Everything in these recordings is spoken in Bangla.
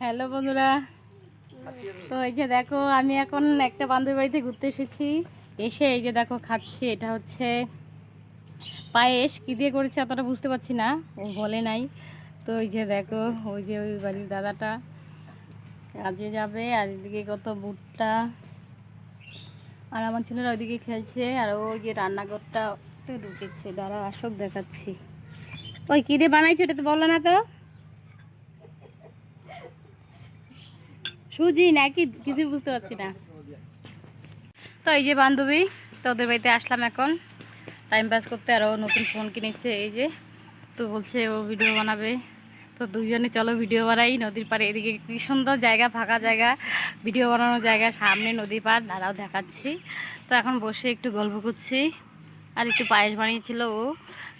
হ্যালো বন্ধুরা। তো এই যে দেখো, আমি এখন একটা বান্ধবী বাড়িতে ঘুরতে এসেছি। এসে এই যে দেখো খাচ্ছি, এটা হচ্ছে পায়েস। কী দিয়ে করেছে এতটা বুঝতে পারছি না, ও বলে নাই। তো ওই যে দেখো, ওই যে ওই বাড়ির দাদাটা কাজে যাবে, আর এদিকে কত বুটটা আর আমার ছেলেরা ওইদিকে খেলছে, আর ওই যে রান্নাঘরটা ঢুকেছে। দাঁড়া আসক দেখাচ্ছি। ওই কী দিয়ে বানাইছে, এটা তো বলো না তো। সুজি নাকি কিছু বুঝতে পারছি না। তো এই যে বান্ধবী তো ওদের বাড়িতে আসলাম এখন। টাইম পাস করতে আরও নতুন ফোন কিনেছে, এই যে। তো বলছে ও ভিডিও বানাবে। তো দুজনে চলো ভিডিও বানাই, নদীর পাড়ে। এদিকে কি সুন্দর জায়গা, ফাঁকা জায়গা ভিডিও বানানোর জায়গা, সামনে নদী পাড়, দাঁড়াও দেখাচ্ছি। তো এখন বসে একটু গল্প করছি। আর একটু পায়েস বানিয়েছিল ও,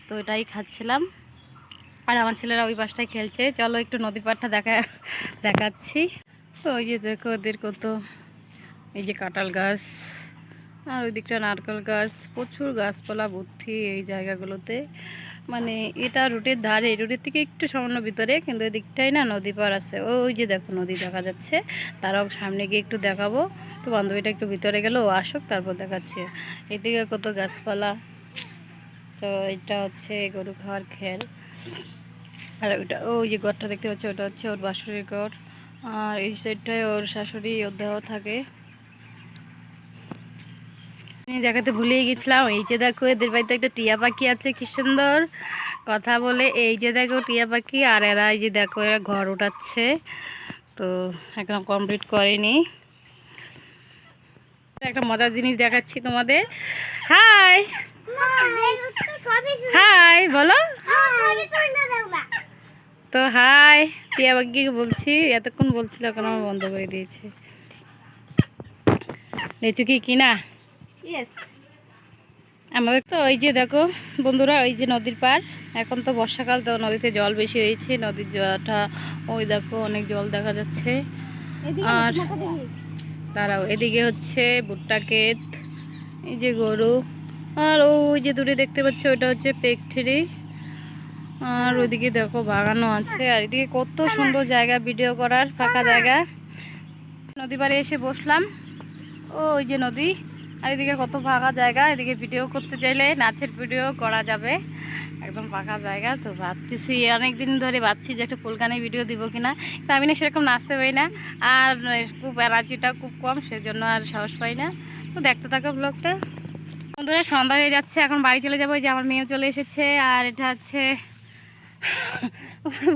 তো ওটাই খাচ্ছিলাম। আর আমার ছেলেরা ওই পাশটায় খেলছে। চলো একটু নদীর পাড়টা দেখা দেখাচ্ছি। তো ওই যে দেখো ওদের কত, এই যে কাঁঠাল গাছ, আর ওই দিকটা নারকেল গাছ, প্রচুর গাছপালা ভর্তি এই জায়গাগুলোতে। মানে এটা রুটের ধারে রুটের থেকে একটু সামান্য ভিতরে, কিন্তু ওই দিকটাই না নদী পার আছে। ওই যে দেখো নদী দেখা যাচ্ছে, তারাও সামনে গিয়ে একটু দেখাবো। তো বান্ধবীটা একটু ভিতরে গেলে, ও আসুক, তারপর দেখাচ্ছে। এদিকে কত গাছপালা। তো এটা হচ্ছে গরু খাওয়ার খেল আর ওটা ওই যে ঘরটা দেখতে পাচ্ছি, ওটা হচ্ছে ওর বাসুরের ঘর। আর এই সাইডটায় ওর শাশুড়ি, ওর দেহ থাকে। জায়গাতে ভুলেই গেছিলাম, এই যে দেখো, এদের বাড়িতে একটা টিয়া পাখি আছে কি সুন্দর কথা বলে, এই যে দেখো, টিয়া পাখি, আর এরা এই যে দেখো, এরা ঘর উঠাচ্ছে। তো একদম কমপ্লিট করেনি। একটা মজার জিনিস দেখাচ্ছি তোমাদের। হাই তো হাই টিয়া পাখিকে বলছি এতক্ষণ বলছিল এখন আমার বন্ধ করে দিয়েছে। লিচু কি কিনা? আমাদের তো ওই যে দেখো বন্ধুরা ওই যে নদীর পার এখন তো বর্ষাকাল তো নদীতে জল বেশি হয়েছে নদীর জলটা ওই দেখো অনেক জল দেখা যাচ্ছে। আর তারাও এদিকে হচ্ছে ভুট্টা ক্ষেত এই যে গরু। আর ওই যে দূরে দেখতে পাচ্ছ ওটা হচ্ছে পেকঠেরি। আর ওইদিকে দেখো বাগানও আছে, আর এদিকে কত সুন্দর জায়গা ভিডিও করার ফাঁকা জায়গা। নদী পাড়ে এসে বসলাম। ও, ওই যে নদী। আর এদিকে কত ফাঁকা জায়গা, এদিকে ভিডিও করতে চাইলে নাচের ভিডিও করা যাবে। একদম ফাঁকা জায়গা, তো ভাবতেছি অনেক দিন ধরে ভাবছি যে একটা ফুলগানে ভিডিও দিব কিনা। তো আমি না সেরকম নাচতে পারি না। আর খুব এনার্জিটা খুব কম, সেজন্য আর সাহস পাই না। তো দেখতে থাকো ব্লগটা। বন্ধুরা, সন্ধ্যা হয়ে যাচ্ছে, এখন বাড়ি চলে যাব। যে আমার মেয়েও চলে এসেছে, আর এটা হচ্ছে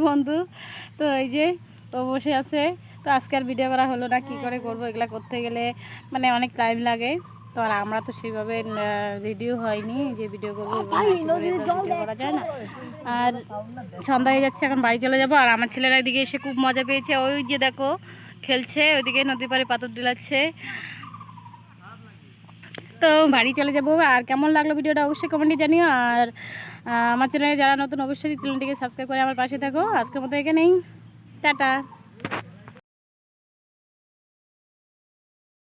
বন্ধু। তো এই যে ও বসে আছে। তো আজকে আর ভিডিও করা হলো না কি করে করব এগুলো করতে গেলে মানে অনেক টাইম লাগে। তো আর আমরা তো সেভাবে রেডিও হয়নি যে ভিডিও করব ভিডিও করা যায় না। আর সন্ধ্যা হয়ে যাচ্ছে এখন বাড়ি চলে যাব। আর আমার ছেলেরা এদিকে এসে খুব মজা পেয়েছে। ওই যে দেখো খেলছে ওইদিকে নদী পাড়ে পাথর দিলাচ্ছে। তো বাড়ি চলে যাব। আর কেমন লাগল ভিডিওটা অবশ্যই কমেন্টে জানিও। আর আমার চ্যানেলে যারা নতুন, অবশ্যই চ্যানেলটিকে সাবস্ক্রাইব করে আমার পাশে থাকো। আজকের মতো এখানেই। টাটা।